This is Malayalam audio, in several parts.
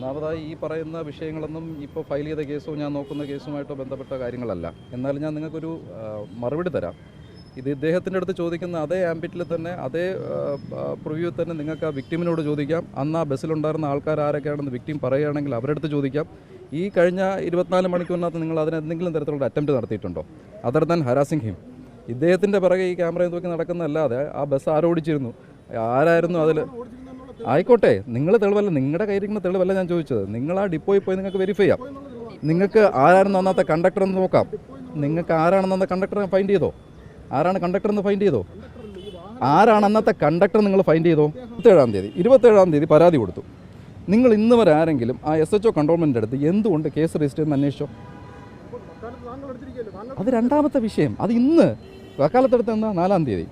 ഒന്നാമതായി ഈ പറയുന്ന വിഷയങ്ങളൊന്നും ഇപ്പോൾ ഫയൽ ചെയ്ത കേസോ ഞാൻ നോക്കുന്ന കേസുമായിട്ടോ ബന്ധപ്പെട്ട കാര്യങ്ങളല്ല. എന്നാലും ഞാൻ നിങ്ങൾക്കൊരു മറുപടി തരാം. ഇത് ഇദ്ദേഹത്തിന്റെ അടുത്ത് ചോദിക്കുന്ന അതേ ആംബിറ്റിൽ തന്നെ അതേ പ്രിവ്യൂ തന്നെ നിങ്ങൾക്ക് ആ വിക്ടിമിനോട് ചോദിക്കാം. അന്ന് ആ ബസ്സിലുണ്ടായിരുന്ന ആൾക്കാർ ആരൊക്കെയാണെന്ന് വിക്ടിം പറയുകയാണെങ്കിൽ അവരുടെ അടുത്ത് ചോദിക്കാം. ഈ കഴിഞ്ഞ ഇരുപത്തിനാല് മണിക്കൂറിനകത്ത് നിങ്ങൾ അതിന് എന്തെങ്കിലും തരത്തിലുള്ള അറ്റംപ്റ്റ് നടത്തിയിട്ടുണ്ടോ? അതർ ദാൻ ഹരാസിംഗ് ഹിം ഇദ്ദേഹത്തിന്റെ പിറകെ ഈ ക്യാമറയിൽ നോക്കി നടക്കുന്നതല്ലാതെ ആ ബസ് ആരോടിച്ചിരുന്നു ആരായിരുന്നു അതിൽ ആയിക്കോട്ടെ നിങ്ങൾ തെളിവല്ല നിങ്ങളുടെ കയ്യിരിക്കുന്ന തെളിവല്ല ഞാൻ ചോദിച്ചത്. നിങ്ങൾ ആ ഡിപ്പോയിൽ പോയി നിങ്ങൾക്ക് വെരിഫൈ ചെയ്യാം. നിങ്ങൾക്ക് ആരായിരുന്നു അന്നത്തെ കണ്ടക്ടർ എന്ന് നോക്കാം. നിങ്ങൾക്ക് ആരാണെന്ന് അന്നത്തെ കണ്ടക്ടറെ ഫൈൻഡ് ചെയ്തോ? ആരാണ് കണ്ടക്ടർ എന്ന് ഫൈൻഡ് ചെയ്തോ? ആരാണ് അന്നത്തെ കണ്ടക്ടർ നിങ്ങൾ ഫൈൻഡ് ചെയ്തോ? ഇരുപത്തേഴാം തീയതി ഇരുപത്തേഴാം തീയതി പരാതി കൊടുത്തു. നിങ്ങൾ ഇന്ന് വരെ ആരെങ്കിലും ആ എസ് എച്ച് ഒ കൺട്രോൾമെന്റ് അടുത്ത് എന്തുകൊണ്ട് കേസ് രജിസ്റ്റർ ചെയ്യുന്ന അന്വേഷിച്ചോ? അത് രണ്ടാമത്തെ വിഷയം. അത് ഇന്ന് വക്കാലത്തെടുത്ത് എന്താ? നാലാം തീയതി.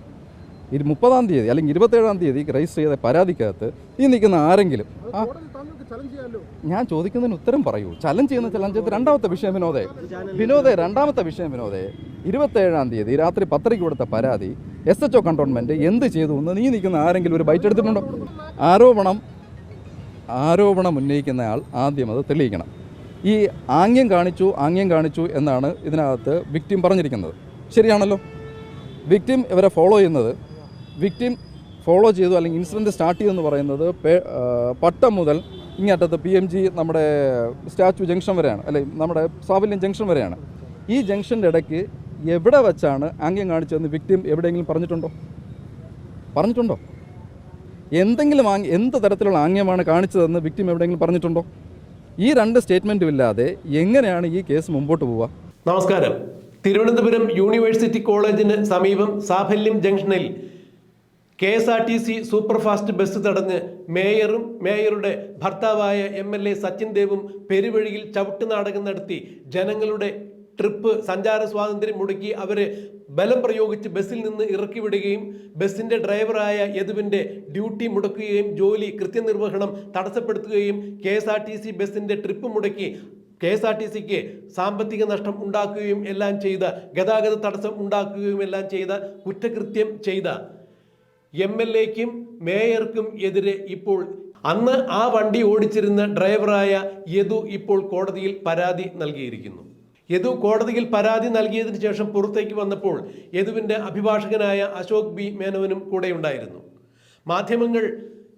ഇരു മുപ്പതാം തീയതി അല്ലെങ്കിൽ ഇരുപത്തേഴാം തീയതി രജിസ്റ്റർ ചെയ്ത പരാതിക്കകത്ത് ഈ നിൽക്കുന്ന ആരെങ്കിലും ആ ഞാൻ ചോദിക്കുന്നതിന് ഉത്തരം പറയൂ. ചലഞ്ച് ചെയ്യുന്ന ചലഞ്ച് ചെയ്ത് രണ്ടാമത്തെ വിഷയം വിനോദേ. വിനോദേ രണ്ടാമത്തെ വിഷയം വിനോദേ. ഇരുപത്തേഴാം തീയതി രാത്രി പത്തരയ്ക്ക് കൊടുത്ത പരാതി എസ് എച്ച് ഒ കണ്ടോൺമെന്റ് എന്ത് ചെയ്തു എന്ന് നീ നിൽക്കുന്ന ആരെങ്കിലും ഒരു ബൈറ്റ് എടുത്തിട്ടുണ്ടോ? ആരോപണം ആരോപണം ഉന്നയിക്കുന്നയാൾ ആദ്യം അത് തെളിയിക്കണം. ഈ ആംഗ്യം കാണിച്ചു ആംഗ്യം കാണിച്ചു എന്നാണ് ഇതിനകത്ത് വിക്ടിം പറഞ്ഞിരിക്കുന്നത്. ശരിയാണല്ലോ? വിക്ടിം ഇവരെ ഫോളോ ചെയ്യുന്നത് വിക്ടിം ഫോളോ ചെയ്തു അല്ലെങ്കിൽ ഇൻസിഡന്റ് സ്റ്റാർട്ട് ചെയ്തെന്ന് പറയുന്നത് പട്ടം മുതൽ ഇങ്ങറ്റത്ത് പി എം ജി നമ്മുടെ സ്റ്റാച്യു ജംഗ്ഷൻ വരെയാണ്. അല്ലെ നമ്മുടെ സാഫല്യം ജംഗ്ഷൻ വരെയാണ്. ഈ ജംഗ്ഷന്റെ ഇടയ്ക്ക് എവിടെ വെച്ചാണ് ആംഗ്യം കാണിച്ചതെന്ന് വിക്ടിം എവിടെയെങ്കിലും പറഞ്ഞിട്ടുണ്ടോ? പറഞ്ഞിട്ടുണ്ടോ? എന്തെങ്കിലും ആംഗ്യം എന്ത് തരത്തിലുള്ള ആംഗ്യമാണ് കാണിച്ചതെന്ന് വിക്ടിം എവിടെയെങ്കിലും പറഞ്ഞിട്ടുണ്ടോ? ഈ രണ്ട് സ്റ്റേറ്റ്മെന്റും ഇല്ലാതെ എങ്ങനെയാണ് ഈ കേസ് മുമ്പോട്ട് പോവുക? നമസ്കാരം. തിരുവനന്തപുരം യൂണിവേഴ്സിറ്റി കോളേജിന് സമീപം സാഫല്യം ജംഗ്ഷനിൽ K S R T C superfast bus തടഞ്ഞ് മേയറും മേയറുടെ ഭർത്താവായ എം എൽ എ സച്ചിൻ ദേവും പെരുവഴിയിൽ ചവിട്ട് നാടകം നടത്തി. ജനങ്ങളുടെ ട്രിപ്പ് സഞ്ചാര സ്വാതന്ത്ര്യം മുടക്കി അവരെ ബലം പ്രയോഗിച്ച് ബസ്സിൽ നിന്ന് ഇറക്കി വിടുകയും ബസ്സിന്റെ ഡ്രൈവറായ യദുവിന്റെ ഡ്യൂട്ടി മുടക്കുകയും ജോലി കൃത്യനിർവഹണം തടസ്സപ്പെടുത്തുകയും K S R T C ബസ്സിന്റെ ട്രിപ്പ് മുടക്കി കെ എസ് ആർ ടി സിക്ക് സാമ്പത്തിക നഷ്ടം ഉണ്ടാക്കുകയും എല്ലാം ചെയ്ത ഗതാഗത തടസ്സം ഉണ്ടാക്കുകയും എല്ലാം ചെയ്ത കുറ്റകൃത്യം ചെയ്ത എം എൽ എക്കും മേയർക്കും എതിരെ ഇപ്പോൾ അന്ന് ആ വണ്ടി ഓടിച്ചിരുന്ന ഡ്രൈവറായ യദു ഇപ്പോൾ കോടതിയിൽ പരാതി നൽകിയിരിക്കുന്നു. യദു കോടതിയിൽ പരാതി നൽകിയതിനു ശേഷം പുറത്തേക്ക് വന്നപ്പോൾ യദുവിന്റെ അഭിഭാഷകനായ അശോക് ബി. മേനോനും കൂടെ ഉണ്ടായിരുന്നു. മാധ്യമങ്ങൾ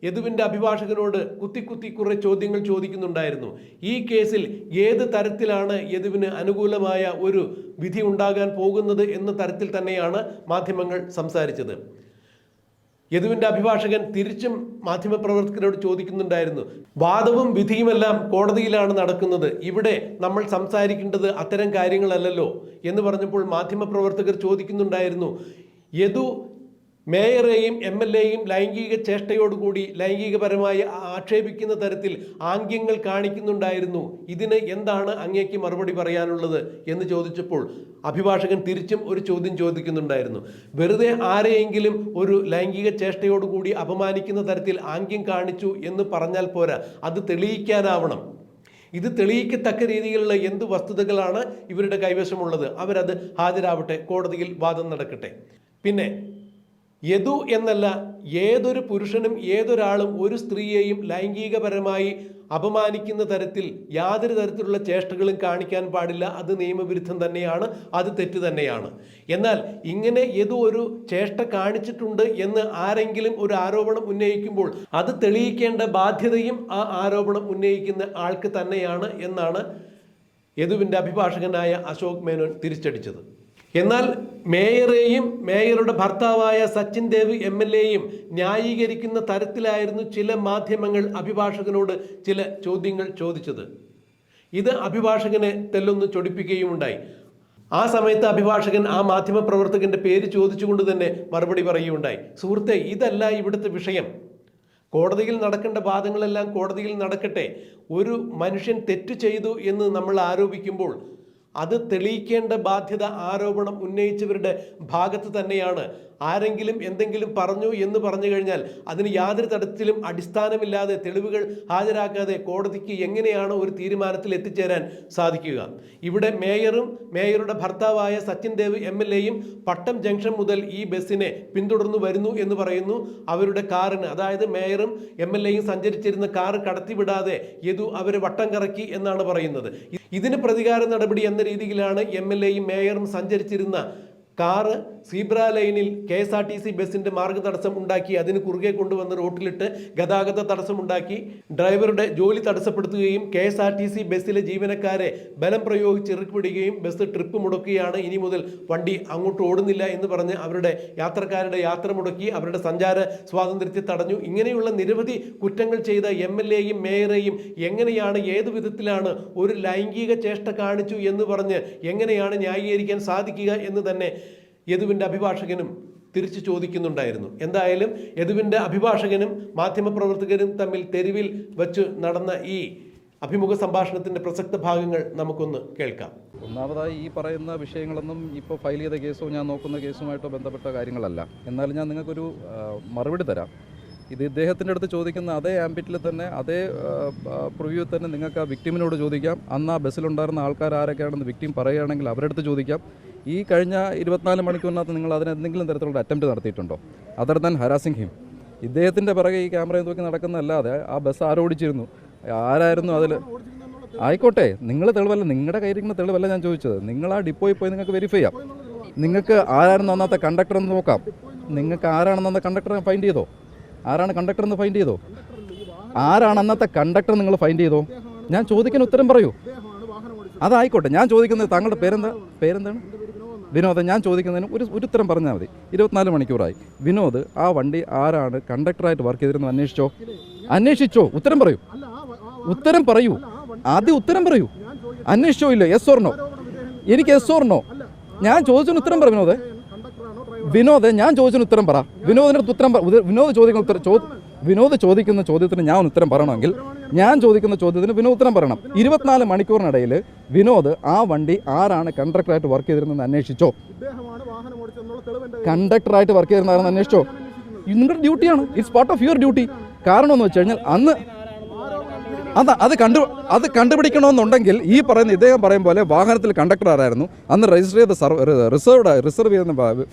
യദുവിന്റെ അഭിഭാഷകനോട് കുത്തി കുത്തി കുറെ ചോദ്യങ്ങൾ ചോദിക്കുന്നുണ്ടായിരുന്നു. ഈ കേസിൽ ഏത് തരത്തിലാണ് യദുവിന് അനുകൂലമായ ഒരു വിധി ഉണ്ടാകാൻ പോകുന്നത് എന്ന തരത്തിൽ തന്നെയാണ് മാധ്യമങ്ങൾ സംസാരിച്ചത്. യദുവിന്റെ അഭിഭാഷകൻ തിരിച്ചും മാധ്യമപ്രവർത്തകരോട് ചോദിക്കുന്നുണ്ടായിരുന്നു വാദവും വിധിയുമെല്ലാം കോടതിയിലാണ് നടക്കുന്നത്. ഇവിടെ നമ്മൾ സംസാരിക്കേണ്ടത് അത്തരം കാര്യങ്ങളല്ലല്ലോ. എന്ന് പറഞ്ഞപ്പോൾ മാധ്യമപ്രവർത്തകർ ചോദിക്കുന്നുണ്ടായിരുന്നു യദു മേയറെയും എം എൽ എയും ലൈംഗിക ചേഷ്ടയോടുകൂടി ലൈംഗികപരമായി ആക്ഷേപിക്കുന്ന തരത്തിൽ ആംഗ്യങ്ങൾ കാണിക്കുന്നുണ്ടായിരുന്നു. ഇതിന് എന്താണ് അങ്ങേക്ക് മറുപടി പറയാനുള്ളത് എന്ന് ചോദിച്ചപ്പോൾ അഭിഭാഷകൻ തിരിച്ചും ഒരു ചോദ്യം ചോദിക്കുന്നുണ്ടായിരുന്നു. വെറുതെ ആരെയെങ്കിലും ഒരു ലൈംഗിക ചേഷ്ടയോടുകൂടി അപമാനിക്കുന്ന തരത്തിൽ ആംഗ്യം കാണിച്ചു എന്ന് പറഞ്ഞാൽ പോരാ. അത് തെളിയിക്കാനാവണം. ഇത് തെളിയിക്കത്തക്ക രീതിയിലുള്ള എന്ത് വസ്തുതകളാണ് ഇവരുടെ കൈവശമുള്ളത്? അവരത് ഹാജരാവട്ടെ കോടതിയിൽ വാദം നടക്കട്ടെ. പിന്നെ യദു എന്നല്ല ഏതൊരു പുരുഷനും ഏതൊരാളും ഒരു സ്ത്രീയെയും ലൈംഗികപരമായി അപമാനിക്കുന്ന തരത്തിൽ യാതൊരു തരത്തിലുള്ള ചേഷ്ടകളും കാണിക്കാൻ പാടില്ല. അത് നിയമവിരുദ്ധം തന്നെയാണ് അത് തെറ്റ് തന്നെയാണ്. എന്നാൽ ഇങ്ങനെ യദു ഒരു ചേഷ്ട കാണിച്ചിട്ടുണ്ട് എന്ന് ആരെങ്കിലും ഒരു ആരോപണം ഉന്നയിക്കുമ്പോൾ അത് തെളിയിക്കേണ്ട ബാധ്യതയും ആ ആരോപണം ഉന്നയിക്കുന്ന ആൾക്ക് തന്നെയാണ് എന്നാണ് യദുവിന്റെ അഭിഭാഷകനായ അശോക് മേനോൻ തിരിച്ചടിച്ചത്. എന്നാൽ മേയറേയും മേയറുടെ ഭർത്താവായ സച്ചിൻ ദേവ് എം എൽ എയും ന്യായീകരിക്കുന്ന തരത്തിലായിരുന്നു ചില മാധ്യമങ്ങൾ അഭിഭാഷകനോട് ചില ചോദ്യങ്ങൾ ചോദിച്ചത്. ഇത് അഭിഭാഷകനെ തെല്ലൊന്ന് ചൊടിപ്പിക്കുകയും ഉണ്ടായി ആ സമയത്ത് അഭിഭാഷകൻ ആ മാധ്യമ പ്രവർത്തകന്റെ പേര് ചോദിച്ചുകൊണ്ട് തന്നെ മറുപടി പറയുകയുണ്ടായി. സുഹൃത്തെ ഇതല്ല ഇവിടുത്തെ വിഷയം. കോടതിയിൽ നടക്കേണ്ട വാദങ്ങളെല്ലാം കോടതിയിൽ നടക്കട്ടെ. ഒരു മനുഷ്യൻ തെറ്റ് ചെയ്തു എന്ന് നമ്മൾ ആരോപിക്കുമ്പോൾ അത് തെളിയിക്കേണ്ട ബാധ്യത ആരോപണം ഉന്നയിച്ചവരുടെ ഭാഗത്ത് തന്നെയാണ്. ആരെങ്കിലും എന്തെങ്കിലും പറഞ്ഞു എന്ന് പറഞ്ഞു കഴിഞ്ഞാൽ അതിന് യാതൊരു തരത്തിലും അടിസ്ഥാനമില്ലാതെ തെളിവുകൾ ഹാജരാക്കാതെ കോടതിക്ക് എങ്ങനെയാണ് ഒരു തീരുമാനത്തിൽ എത്തിച്ചേരാൻ സാധിക്കുക. ഇവിടെ മേയറും മേയറുടെ ഭർത്താവായ സച്ചിൻ ദേവ് എം എൽ എയും പട്ടം ജംഗ്ഷൻ മുതൽ ഈ ബസ്സിനെ പിന്തുടർന്നു വരുന്നു എന്ന് പറയുന്നു. അവരുടെ കാറിന് അതായത് മേയറും എം എൽ എയും സഞ്ചരിച്ചിരുന്ന കാർ കടത്തിവിടാതെ യദു അവരെ വട്ടം കറക്കി എന്നാണ് പറയുന്നത്. ഇതിന് പ്രതികാര നടപടി എന്ന രീതിയിലാണ് എം എൽ എയും മേയറും സഞ്ചരിച്ചിരുന്ന കാറ് സീബ്ര ലൈനിൽ K S R T C ബസ്സിന്റെ മാർഗ തടസ്സം ഉണ്ടാക്കി അതിന് കുറുകെ കൊണ്ടുവന്ന് റോട്ടിലിട്ട് ഗതാഗത തടസ്സമുണ്ടാക്കി. ഡ്രൈവറുടെ ജോലി തടസ്സപ്പെടുത്തുകയും K S R T C ബസ്സിലെ ജീവനക്കാരെ ബലം പ്രയോഗിച്ച് ഇറക്കിവിടുകയും ബസ് ട്രിപ്പ് മുടക്കുകയാണ്. ഇനി മുതൽ വണ്ടി അങ്ങോട്ട് ഓടുന്നില്ല എന്ന് പറഞ്ഞ് അവരുടെ യാത്രക്കാരുടെ യാത്ര മുടക്കി അവരുടെ സഞ്ചാര സ്വാതന്ത്ര്യത്തെ തടഞ്ഞു. ഇങ്ങനെയുള്ള നിരവധി കുറ്റങ്ങൾ ചെയ്ത എം എൽ എയും മേയറേയും എങ്ങനെയാണ് ഏത് വിധത്തിലാണ് ഒരു ലൈംഗിക ചേഷ്ട കാണിച്ചു എന്ന് പറഞ്ഞ് എങ്ങനെയാണ് ന്യായീകരിക്കാൻ സാധിക്കുക എന്ന് തന്നെ യദുവിന്റെ അഭിഭാഷകനും തിരിച്ചു ചോദിക്കുന്നുണ്ടായിരുന്നു. എന്തായാലും യദുവിന്റെ അഭിഭാഷകനും മാധ്യമപ്രവർത്തകരും തമ്മിൽ തെരുവിൽ വെച്ച് നടന്ന ഈ അഭിമുഖ സംഭാഷണത്തിന്റെ പ്രസക്ത ഭാഗങ്ങൾ നമുക്കൊന്ന് കേൾക്കാം. ഒന്നാമതായി ഈ പറയുന്ന വിഷയങ്ങളൊന്നും ഇപ്പോൾ ഫയൽ ചെയ്ത കേസോ ഞാൻ നോക്കുന്ന കേസുമായിട്ടോ ബന്ധപ്പെട്ട കാര്യങ്ങളല്ല. എന്നാലും ഞാൻ നിങ്ങൾക്കൊരു മറുപടി തരാം. ഇത് ഇദ്ദേഹത്തിന്റെ അടുത്ത് ചോദിക്കുന്ന അതേ ആംബിറ്റിൽ തന്നെ അതേ പ്രിവ്യൂ തന്നെ നിങ്ങൾക്ക് ആ വിക്ടിമിനോട് ചോദിക്കാം. അന്ന് ആ ബസ്സിലുണ്ടായിരുന്ന ആൾക്കാർ ആരൊക്കെയാണെന്ന് വിക്ടിം പറയുകയാണെങ്കിൽ അവരുടെ അടുത്ത് ചോദിക്കാം. ഈ കഴിഞ്ഞ ഇരുപത്തിനാല് മണിക്കൂറിനകത്ത് നിങ്ങൾ അതിന് എന്തെങ്കിലും തരത്തിലുള്ള അറ്റംപ്റ്റ് നടത്തിയിട്ടുണ്ടോ? അതർ ഹരാസിംഗ് ഹിം ഇദ്ദേഹത്തിന്റെ പിറകെ ഈ ക്യാമറയും നോക്കി നടക്കുന്നതല്ലാതെ ആ ബസ് ആരോടിച്ചിരുന്നു ആരായിരുന്നു അതിൽ ആയിക്കോട്ടെ നിങ്ങൾ തെളിവല്ല നിങ്ങളുടെ കയ്യിരിക്കുന്ന തെളിവല്ല ഞാൻ ചോദിച്ചത്. നിങ്ങൾ ആ ഡിപ്പോയിൽ പോയി നിങ്ങൾക്ക് വെരിഫൈ ചെയ്യാം. നിങ്ങൾക്ക് ആരായിരുന്നു അന്നത്തെ കണ്ടക്ടർ എന്ന് നോക്കാം. നിങ്ങൾക്ക് ആരാണെന്ന് അന്ന കണ്ടക്ടറെ ഫൈൻഡ് ചെയ്തോ? ആരാണ് കണ്ടക്ടർ എന്ന് ഫൈൻഡ് ചെയ്തോ? ആരാണ് അന്നത്തെ കണ്ടക്ടർ നിങ്ങൾ ഫൈൻഡ് ചെയ്തോ? ഞാൻ ചോദിക്കുന്ന ഉത്തരം പറയൂ. അതായിക്കോട്ടെ ഞാൻ ചോദിക്കുന്നത് താങ്കളുടെ പേരെന്താ? പേരെന്താണ്? വിനോദ് ഞാൻ ചോദിക്കുന്നതിന് ഒരു ഒരു ഉത്തരം പറഞ്ഞാൽ മതി. ഇരുപത്തിനാല് മണിക്കൂറായി. വിനോദ് ആ വണ്ടി ആരാണ് കണ്ടക്ടറായിട്ട് വർക്ക് ചെയ്തിരുന്നത് അന്വേഷിച്ചോ? അന്വേഷിച്ചോ? ഉത്തരം പറയൂ. ഉത്തരം പറയൂ. ആദ്യം ഉത്തരം പറയൂ. അന്വേഷിച്ചോ ഇല്ല എസ് ഓർണോ എനിക്ക് എസ് ഓർണോ ഞാൻ ചോദിച്ചതിന് ഉത്തരം പറ വിനോദ്. വിനോദ് ഞാൻ ചോദിച്ചതിന് ഉത്തരം പറ. വിനോദിന്റെ ഉത്തരം വിനോദ് ചോദിക്കുന്ന ഉത്തരം വിനോദ് ചോദിക്കുന്ന ചോദ്യത്തിന് ഞാൻ ഉത്തരം പറയണമെങ്കിൽ ഞാൻ ചോദിക്കുന്ന ചോദ്യത്തിന് വിനോദ് ഉത്തരം പറയണം. ഇരുപത്തിനാല് മണിക്കൂറിനിടയിൽ വിനോദ് ആ വണ്ടി ആരാണ് കണ്ടക്ടറായിട്ട് വർക്ക് ചെയ്തിരുന്നത് അന്വേഷിച്ചോ? കണ്ടക്ടറായിട്ട് വർക്ക് ചെയ്തിരുന്നാരെന്ന് അന്വേഷിച്ചോ? നിങ്ങളുടെ ഡ്യൂട്ടിയാണ് it's part of your duty കാരണം എന്ന് വെച്ച് കഴിഞ്ഞാൽ അന്ന് അതാ അത് കണ്ടു അത് കണ്ടുപിടിക്കണമെന്നുണ്ടെങ്കിൽ ഈ പറയുന്ന ഇദ്ദേഹം പറയും പോലെ വാഹനത്തിൽ കണ്ടക്ടർ ആരായിരുന്നു? അന്ന് രജിസ്റ്റർ ചെയ്ത റിസർവ്ഡ് റിസർവ് ബ-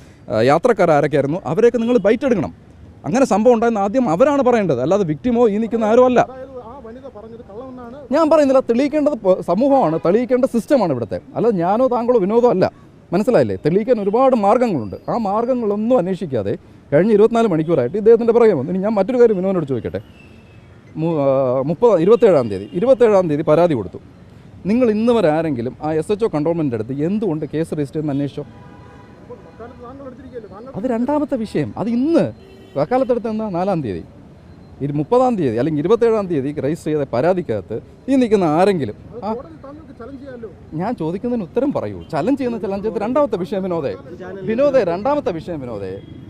യാത്രക്കാർ ആരൊക്കെയായിരുന്നു അവരെയൊക്കെ നിങ്ങൾ ബൈറ്റ് എടുക്കണം. അങ്ങനെ സംഭവം ഉണ്ടായെന്ന് ആദ്യം അവരാണ് പറയേണ്ടത്. അല്ലാതെ വിക്ടിമോ ഈ നിൽക്കുന്ന ആരും അല്ല. ഞാൻ പറയുന്നില്ല തെളിയിക്കേണ്ടത് സമൂഹമാണ് തെളിയിക്കേണ്ട സിസ്റ്റമാണ് ഇവിടുത്തെ. അല്ലാതെ ഞാനോ താങ്കളോ വിനോദോ അല്ല. മനസ്സിലായില്ലേ? തെളിയിക്കാൻ ഒരുപാട് മാർഗങ്ങളുണ്ട് ആ മാർഗങ്ങളൊന്നും അന്വേഷിക്കാതെ കഴിഞ്ഞ ഇരുപത്തിനാല് മണിക്കൂറായിട്ട് ഇദ്ദേഹത്തിന്റെ പുറകെ വന്നു. ഇനി ഞാൻ മറ്റൊരു കാര്യം വിനോദിനോട് ചോദിക്കട്ടെ. മുപ്പത് ഇരുപത്തേഴാം തീയതി ഇരുപത്തേഴാം തീയതി പരാതി കൊടുത്തു. നിങ്ങൾ ഇന്ന് വരെ ആരെങ്കിലും ആ എസ് എച്ച് ഒ കൺട്രോൾമെന്റിന്റെ അടുത്ത് എന്തുകൊണ്ട് കേസ് രജിസ്റ്റർ ചെയ്യുന്ന അന്വേഷിച്ചോ? അത് രണ്ടാമത്തെ വിഷയം. അത് ഇന്ന് വക്കാലത്തെടുത്ത് എന്താ? നാലാം തീയതി. ഇരു മുപ്പതാം തീയതി അല്ലെങ്കിൽ ഇരുപത്തേഴാം തീയതി രജിസ്റ്റർ ചെയ്ത പരാതിക്കകത്ത് ഈ നിൽക്കുന്ന ആരെങ്കിലും ആ ഞാൻ ചോദിക്കുന്നതിന് ഉത്തരം പറയൂ. ചലഞ്ച് ചെയ്യുന്ന ചലഞ്ച് രണ്ടാമത്തെ വിഷയം വിനോദേ. വിനോദേ രണ്ടാമത്തെ വിഷയം വിനോദേ.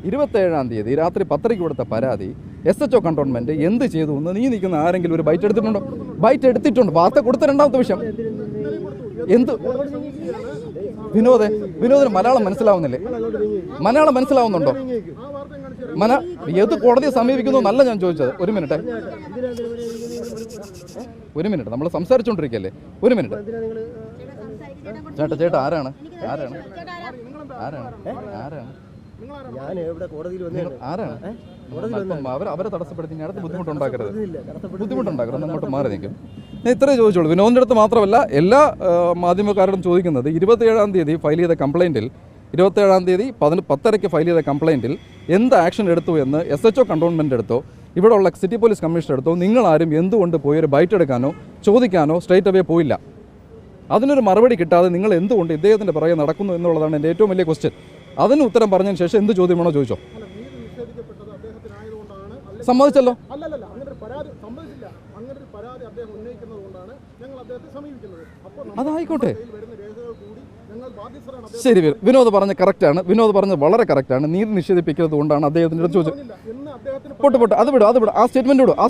ഇരുപത്തേഴാം തീയതി രാത്രി പത്തരയ്ക്ക് കൊടുത്ത പരാതി എസ് എച്ച് ഒ കണ്ടോൺമെന്റ് എന്ത് ചെയ്തു എന്ന് നീ നിൽക്കുന്ന ആരെങ്കിലും ഒരു ബൈറ്റ് എടുത്തിട്ടുണ്ടോ? ബൈറ്റ് എടുത്തിട്ടുണ്ട്. വാർത്ത കൊടുത്ത രണ്ടാമത്തെ വിഷയം. എന്ത്? വിനോദേ വിനോദിന് മലയാളം മനസ്സിലാവുന്നില്ലേ? മലയാളം മനസ്സിലാവുന്നുണ്ടോ? മന ഏത് കോടതിയെ സമീപിക്കുന്നു എന്നല്ല ഞാൻ ചോദിച്ചത്. ഒരു മിനിറ്റ്. ഒരു മിനിറ്റ്. നമ്മൾ സംസാരിച്ചുകൊണ്ടിരിക്കല്ലേ ഒരു മിനിറ്റ്. ചേട്ടാ ചേട്ടാ ആരാണ്? ആരാണ്? ആരാണ്? ആരാണ്? ആരാണ്? അല്പം അവരെ തടസ്സപ്പെടുത്തി അടുത്ത് ബുദ്ധിമുട്ടുണ്ടാക്കരുത് ബുദ്ധിമുട്ടുണ്ടാക്കരുത്. അങ്ങോട്ട് മാറി നിൽക്കും. ഞാൻ ഇത്രേ ചോദിച്ചോളൂ വിനോദിന്റെ അടുത്ത് മാത്രമല്ല എല്ലാ മാധ്യമക്കാരോടും ചോദിക്കുന്നത് ഇരുപത്തിയേഴാം തീയതി ഫയൽ ചെയ്ത കംപ്ലൈന്റിൽ ഇരുപത്തേഴാം തീയതി പതിന് പത്തരയ്ക്ക് ഫയൽ ചെയ്ത കംപ്ലയിന്റിൽ എന്ത് ആക്ഷൻ എടുത്തു എന്ന് എസ് എച്ച് ഒ കണ്ടോൺമെന്റ് എടുത്തോ ഇവിടെയുള്ള സിറ്റി പോലീസ് കമ്മീഷണർ എടുത്തോ നിങ്ങളാരും എന്തുകൊണ്ട് പോയി ഒരു ബൈറ്റ് എടുക്കാനോ ചോദിക്കാനോ സ്ട്രേറ്റ് അവേ പോയില്ല. അതിനൊരു മറുപടി കിട്ടാതെ നിങ്ങൾ എന്തുകൊണ്ട് ഇദ്ദേഹത്തിന്റെ പുറകെ നടക്കുന്നു എന്നുള്ളതാണ് എന്റെ ഏറ്റവും വലിയ ക്വസ്റ്റ്യൻ അതിന് ഉത്തരം പറഞ്ഞതിന് ശേഷം എന്ത് ചോദ്യം വേണോ ചോദിച്ചോ. സമ്മതിച്ചല്ലോ. അതായിക്കോട്ടെ. ശരി വിനോദ് പറഞ്ഞ കറക്റ്റാണ് വിനോദ് പറഞ്ഞ വളരെ കറക്റ്റാണ് നീതി നിഷേധിപ്പിക്കുന്നത് കൊണ്ടാണ് അദ്ദേഹത്തിന്റെ ചോദിച്ചത്. പൊട്ട് പൊട്ട്. അത് വിടും അത് വിടും. ആ സ്റ്റേറ്റ്മെന്റ് വിടും. ആ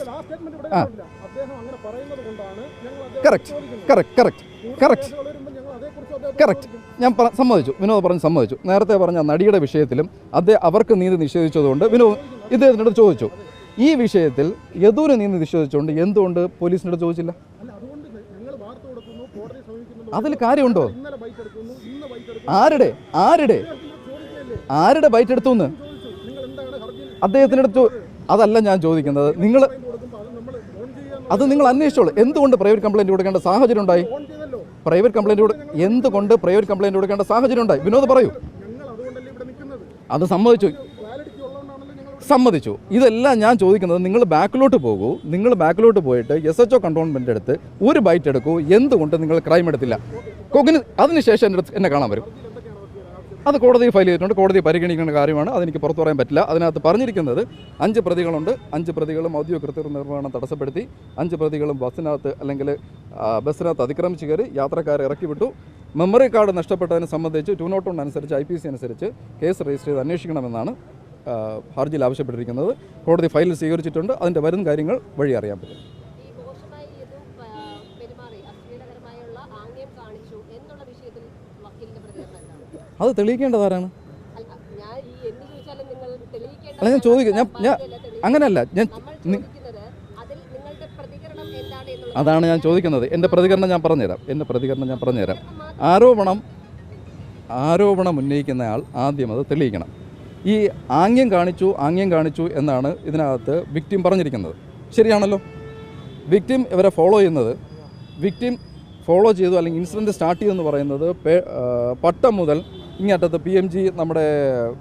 correct. Correct correct correct correct ഞാൻ സമ്മതിച്ചു. വിനോദ് പറഞ്ഞ് സമ്മതിച്ചു. നേരത്തെ പറഞ്ഞ നടിയുടെ വിഷയത്തിലും അദ്ദേഹം അവർക്ക് നീതി നിഷേധിച്ചതുകൊണ്ട് വിനോദ് ഇദ്ദേഹത്തിനോട് ചോദിച്ചു. ഈ വിഷയത്തിൽ യദൂര് നീതി നിഷേധിച്ചുകൊണ്ട് എന്തുകൊണ്ട് പോലീസിനോട് ചോദിച്ചില്ല? അതിൽ കാര്യമുണ്ടോ? ആരുടെ? ആരുടെ? ആരുടെ ബൈറ്റ് എടുത്തു എന്ന് ഹർജിയിൽ അദ്ദേഹത്തിനോട് അതല്ല ഞാൻ ചോദിക്കുന്നത്. നിങ്ങൾ അത് നിങ്ങൾ അന്വേഷിച്ചോളൂ. എന്തുകൊണ്ട് പ്രൈവറ്റ് കംപ്ലൈന്റ് കൊടുക്കേണ്ട സാഹചര്യം ഉണ്ടായി? പ്രൈവറ്റ് കംപ്ലൈന്റ് കൊടു എന്തുകൊണ്ട് പ്രൈവറ്റ് കംപ്ലൈന്റ് കൊടുക്കേണ്ട സാഹചര്യം ഉണ്ടായി? വിനോദ് പറയൂ. അത് സമ്മതിച്ചു. സമ്മതിച്ചു. ഇതെല്ലാം ഞാൻ ചോദിക്കുന്നത് നിങ്ങൾ ബാക്കിലോട്ട് പോകൂ. നിങ്ങൾ ബാക്കിലോട്ട് പോയിട്ട് എസ് എച്ച് ഒ കണ്ടോൺമെന്റ് എടുത്ത് ഒരു ബൈറ്റ് എടുക്കൂ. എന്തുകൊണ്ട് നിങ്ങൾ ക്രൈം എടുത്തില്ല? കൊക്കിന് അതിനുശേഷം എന്റെ എന്നെ കാണാൻ വരും. അത് കോടതിയിൽ ഫയൽ ചെയ്തിട്ടുണ്ട്. കോടതി പരിഗണിക്കേണ്ട കാര്യമാണ്. അതെനിക്ക് പുറത്തു പറയാൻ പറ്റില്ല. അതിനകത്ത് പറഞ്ഞിരിക്കുന്നത് അഞ്ച് പ്രതികളുണ്ട്. അഞ്ച് പ്രതികളും ഔദ്യോഗിക കൃത്യ നിർവഹണം തടസ്സപ്പെടുത്തി. അഞ്ച് പ്രതികളും ബസ്സിനകത്ത് അല്ലെങ്കിൽ ബസ്സിനകത്ത് അതിക്രമിച്ച് കയറി യാത്രക്കാരെ ഇറക്കി വിട്ടു. മെമ്മറി കാർഡ് നഷ്ടപ്പെട്ടതിനെ സംബന്ധിച്ച് ടു നോട്ട് വൺ അനുസരിച്ച് ഐ പി സി അനുസരിച്ച് കേസ് രജിസ്റ്റർ ചെയ്ത് അന്വേഷിക്കണമെന്നാണ് ഹർജിയിൽ ആവശ്യപ്പെട്ടിരിക്കുന്നത്. കോടതി ഫയലിൽ സ്വീകരിച്ചിട്ടുണ്ട്. അതിന്റെ വരും കാര്യങ്ങൾ വഴി അറിയാൻ പറ്റും. അത് തെളിയിക്കേണ്ടതാരാണ് അല്ല ഞാൻ ഈ എന്ത് നിങ്ങൾ തെളിയിക്കേണ്ട അല്ല ഞാൻ ചോദിക്കും ഞാൻ ഞാൻ അങ്ങനെയല്ല ഞാൻ അതാണ് ഞാൻ ചോദിക്കുന്നത്. എന്റെ പ്രതികരണം ഞാൻ പറഞ്ഞുതരാം. എന്റെ പ്രതികരണം ഞാൻ പറഞ്ഞുതരാം. ആരോപണം ആരോപണം ഉന്നയിക്കുന്നയാൾ ആദ്യം അത് തെളിയിക്കണം. ഈ ആംഗ്യം കാണിച്ചു ആംഗ്യം കാണിച്ചു എന്നാണ് ഇതിനകത്ത് വിക്ടിം പറഞ്ഞിരിക്കുന്നത്. ശരിയാണല്ലോ? വിക്ടിം ഇവരെ ഫോളോ ചെയ്യുന്നത്. വിക്ടിം ഫോളോ ചെയ്തു അല്ലെങ്കിൽ ഇൻസിഡന്റ് സ്റ്റാർട്ട് ചെയ്തെന്ന് പറയുന്നത് പട്ടം മുതൽ ഇങ്ങേറ്റത്ത് പി എം ജി നമ്മുടെ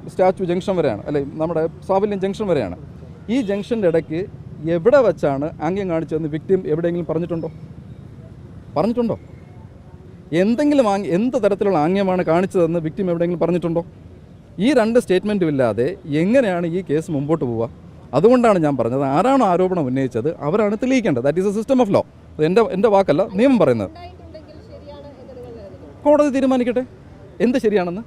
സ്റ്റാച്ചു ജംഗ്ഷൻ വരെയാണ്. അല്ലെ നമ്മുടെ സാവല്യം ജംഗ്ഷൻ വരെയാണ്. ഈ ജംഗ്ഷന്റെ ഇടയ്ക്ക് എവിടെ വെച്ചാണ് ആംഗ്യം കാണിച്ചതെന്ന് വിക്ടിം എവിടെയെങ്കിലും പറഞ്ഞിട്ടുണ്ടോ? പറഞ്ഞിട്ടുണ്ടോ? എന്തെങ്കിലും ആംഗ്യം എന്ത് തരത്തിലുള്ള ആംഗ്യമാണ് കാണിച്ചതെന്ന് വിക്ടിം എവിടെയെങ്കിലും പറഞ്ഞിട്ടുണ്ടോ? ഈ രണ്ട് സ്റ്റേറ്റ്മെന്റും ഇല്ലാതെ എങ്ങനെയാണ് ഈ കേസ് മുമ്പോട്ട് പോവുക? അതുകൊണ്ടാണ് ഞാൻ പറഞ്ഞത്. ആരാണോ ആരോപണം ഉന്നയിച്ചത് അവരാണ് തെളിയിക്കേണ്ടത്. That is a system of law എന്റെ എന്റെ വാക്കല്ല നിയമം പറയുന്നത്. കോടതി തീരുമാനിക്കട്ടെ? എന്ത് ശരിയാണെന്ന്?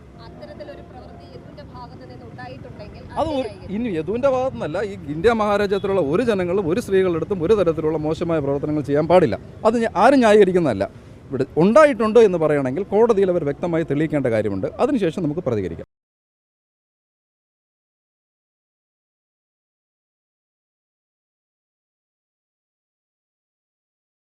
അത് ഇനി യദുവിന്റെ ഭാഗത്തുനിന്നല്ല ഈ ഇന്ത്യ മഹാരാജ്യത്തിലുള്ള ഒരു ജനങ്ങളും ഒരു സ്ത്രീകളെടുത്തും ഒരു തരത്തിലുള്ള മോശമായ പ്രവർത്തനങ്ങൾ ചെയ്യാൻ പാടില്ല. അത് ആരും ന്യായീകരിക്കുന്നതല്ല. ഇവിടെ ഉണ്ടായിട്ടുണ്ടോ എന്ന് പറയുകയാണെങ്കിൽ കോടതിയിൽ അവർ വ്യക്തമായി തെളിയിക്കേണ്ട കാര്യമുണ്ട്. അതിനുശേഷം നമുക്ക് പ്രതികരിക്കാം.